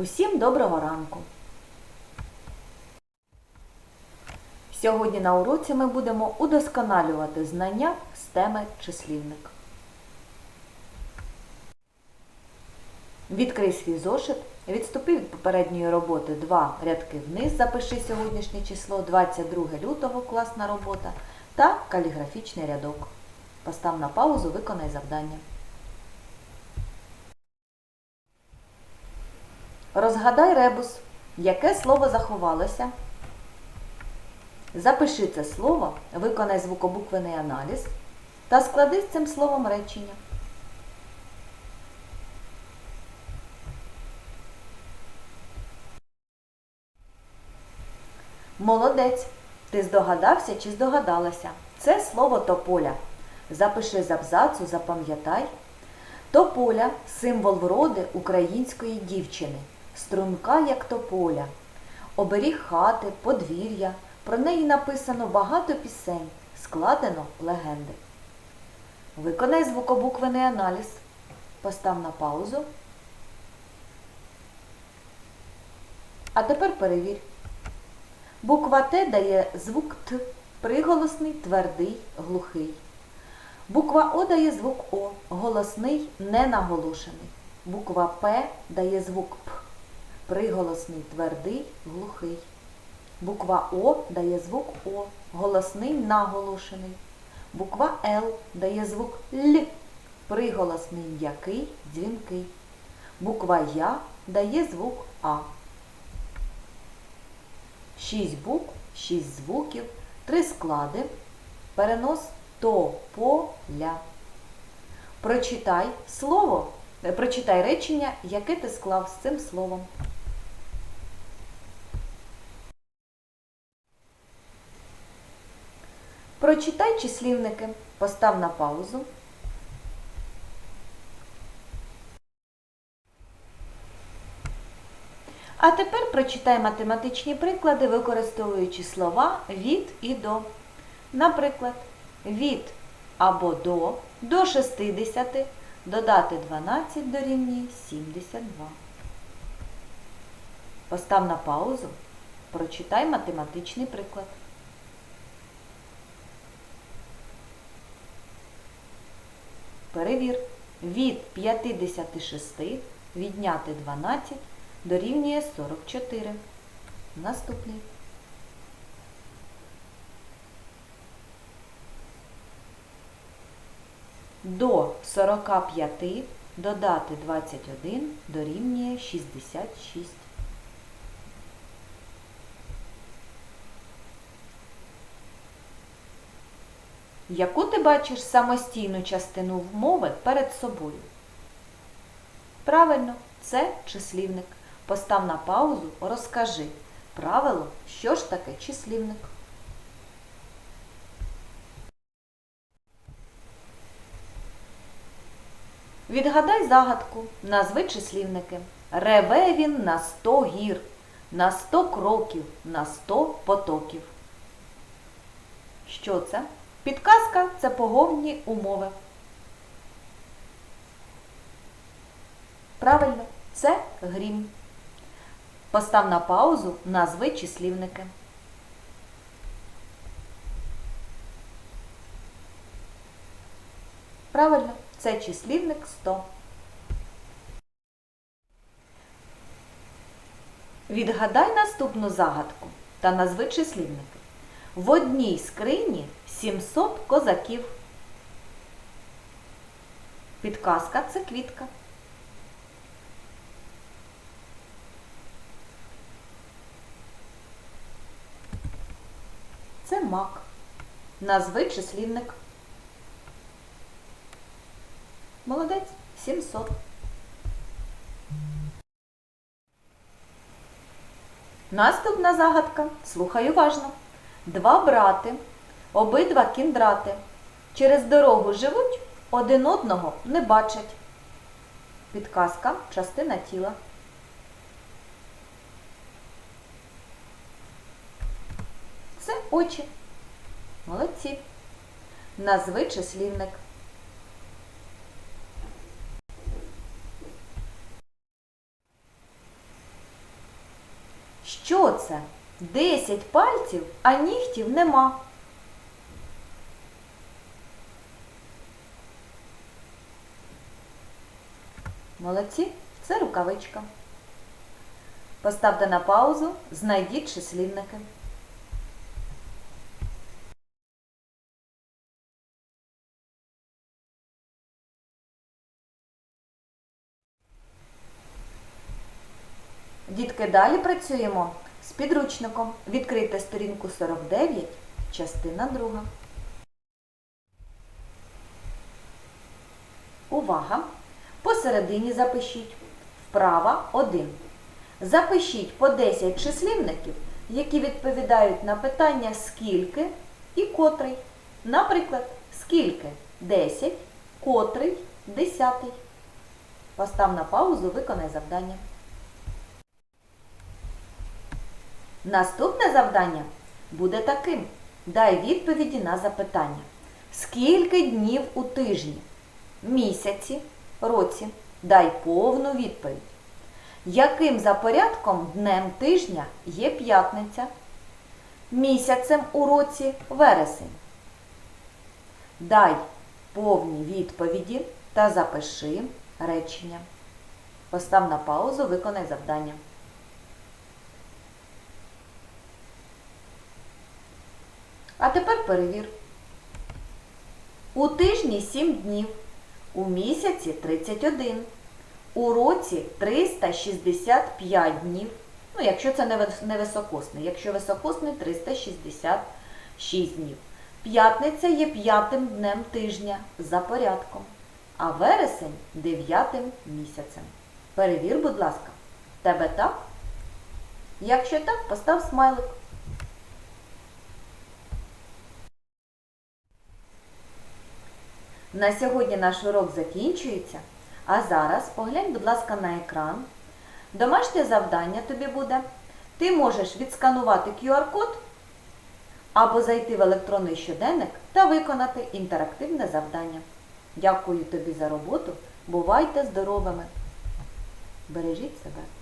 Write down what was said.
Усім доброго ранку! Сьогодні на уроці ми будемо удосконалювати знання з теми числівник. Відкрий свій зошит, відступи від попередньої роботи два рядки вниз, запиши сьогоднішнє число 22 лютого, класна робота та каліграфічний рядок. Постав на паузу, виконай завдання. Розгадай ребус, яке слово заховалося. Запиши це слово, виконай звукобуквений аналіз та склади з цим словом речення. Молодець! Ти здогадався чи здогадалася? Це слово тополя. Запиши з абзацу, запам'ятай. Тополя символ вроди української дівчини, струнка, як тополя. Оберіг хати, подвір'я. Про неї написано багато пісень, складено легенди. Виконай звукобуквений аналіз. Постав на паузу. А тепер перевір. Буква Т дає звук Т, приголосний, твердий, глухий. Буква О дає звук О, голосний, ненаголошений. Буква П дає звук П, приголосний, твердий, глухий. Буква О дає звук О, голосний, наголошений. Буква Л дає звук Л, приголосний, м'який, дзвінкий. Буква Я дає звук А. Шість букв, шість звуків, три склади, перенос тополя. Прочитай слово, е, прочитай речення, яке ти склав з цим словом. Прочитай числівники, постав на паузу. А тепер прочитай математичні приклади, використовуючи слова від і до. Наприклад, від або до до 60 додати 12 дорівнює 72. Постав на паузу, прочитай математичний приклад. Перевір. Від 56 відняти 12 дорівнює 44. Наступний. До 45 додати 21 дорівнює 66. Яку ти бачиш самостійну частину вмови перед собою? Правильно, це числівник. Постав на паузу, розкажи правило, що ж таке числівник. Відгадай загадку, назви числівники. Реве він на сто гір, на сто кроків, на сто потоків. Що це? Підказка це погодні умови. Правильно, це грім. Постав на паузу назви числівники. Правильно, це числівник 100. Відгадай наступну загадку та назви числівники. В одній скрині 700 козаків. Підказка це квітка. Це мак. Назви числівник. Молодець 700. Наступна загадка. Слухай уважно. Два брати, обидва кіндрати. Через дорогу живуть, один одного не бачать. Підказка частина тіла. Це очі. Молодці. Назви числівник. Що це? Десять пальців, а нігтів нема. Молодці, це рукавичка. Поставте на паузу, знайдіть числівники. Дітки, далі працюємо з підручником. Відкрийте сторінку 49, частина 2. Увага! Посередині запишіть. Вправа 1. Запишіть по 10 числівників, які відповідають на питання скільки і котрий. Наприклад, скільки 10, котрий 10. Постав на паузу, виконай завдання. Наступне завдання буде таким. Дай відповіді на запитання. Скільки днів у тижні? Місяці, році. Дай повну відповідь. Яким за порядком днем тижня є п'ятниця? Місяцем у році вересень. Дай повні відповіді та запиши речення. Постав на паузу, виконай завдання. А тепер перевір. У тижні 7 днів, у місяці 31, у році 365 днів. Ну, якщо це не високосний, якщо високосний 366 днів. П'ятниця є п'ятим днем тижня за порядком, а вересень дев'ятим місяцем. Перевір, будь ласка, тебе так? Якщо так, постав смайлик. На сьогодні наш урок закінчується. А зараз поглянь, будь ласка, на екран. Домашнє завдання тобі буде. Ти можеш відсканувати QR-код або зайти в електронний щоденник та виконати інтерактивне завдання. Дякую тобі за роботу. Бувайте здоровими! Бережіть себе!